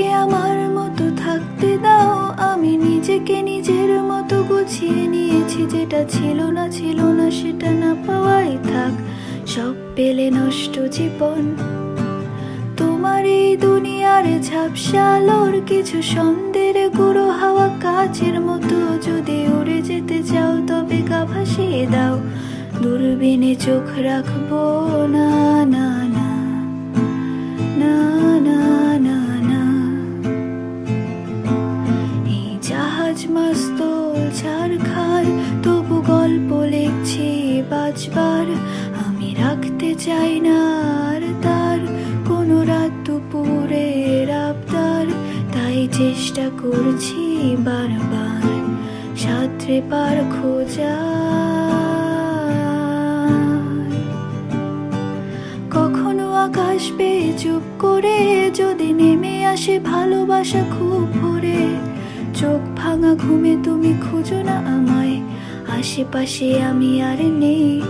আমাকে আমার মতো থাকতে দাও। আমি নিজেকে নিজের মতো গুছিয়ে নিয়েছি। যেটা ছিল না ছিল না, সেটা না পাওয়াই থাক। সব পেলে নষ্ট জীবন। তোমার এই দুনিয়ার ঝাপসা আলোর কিছু সন্দের গুঁড়ো হাওয়া কাচের মতো। যদি উড়ে যেতে চাও, তবে গা ভাসিয়ে দাও। দূরবীনে চোখ রাখব। না না না। জাহাজ মাস্তল ছাড়খার তবু গল্প লিখছি বাজবার। আমি রাখতে চাই না আর তার, কোনো রাত দুপুরের আবদার। তাই চেষ্টা করছি বারবার, সাঁতরে পার খোঁজা। কখনো আকাশ পেয়ে চুপ করে, যদি নেমে আসে ভালোবাসা খুব ভরে। চোখ ভাঙা ঘুমে তুমি খুঁজো না আমায়। আশেপাশে আমি আর নেই।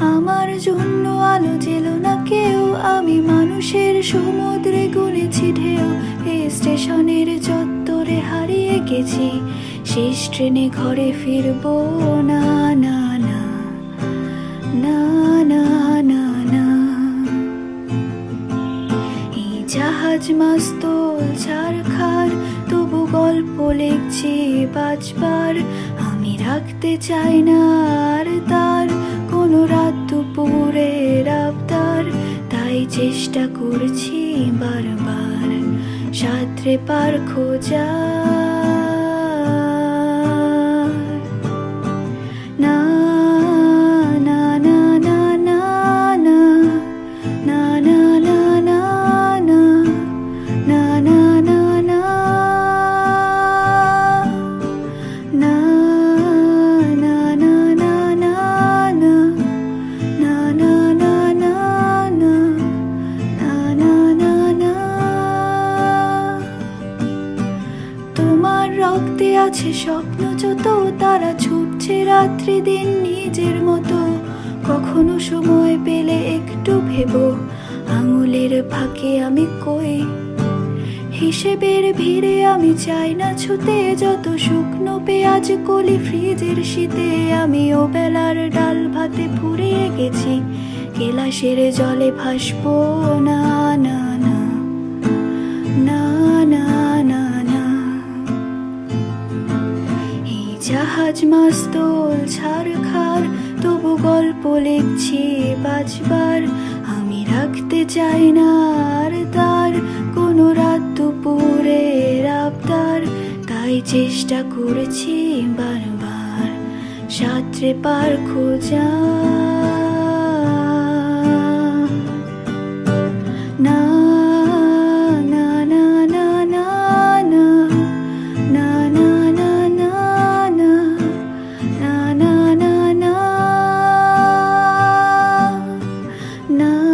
আমার জন্য আলো জেলো না কেউ। আমি মানুষের সমুদ্রে গুনেছি ঢেউ। এই স্টেশনের চত্বরে হারিয়ে গেছি। শেষ ট্রেনে ঘরে ফিরবো না না না না। জাহাজ, মাস্তল ছাড়খার তবু গল্প লিখছি বাজবার আমি রাখতে চাই না আর তার, কোনো রাত দুপুরের আবদার। তাই চেষ্টা করছি বারবার, সাঁতরে পার খোঁজা আছে স্বপ্ন, যত তারা ছুটছে রাত্রি দিন নিজের মতো। কখনো সময় পেলে একটু ভেবো, আঙুলের ফাঁকে আমি কই? হিসেবের ভিড়ে আমি চাই না ছুতে যত শুকনো পেঁয়াজ কলি ফ্রিজের শীতে আমি ও বেলার ডাল ভাতে ফুরিয়ে গেছি। গেলাসের জলে ভাসবো, না না। জাহাজ মাস্তল ছাড়খার তবু গল্প লিখছি বাজবার আমি রাখতে চাই না আর তার, কোনো রাত দুপুরে রাবদার তাই চেষ্টা করেছি বারবার, সাঁতরে পার খোঁজা ना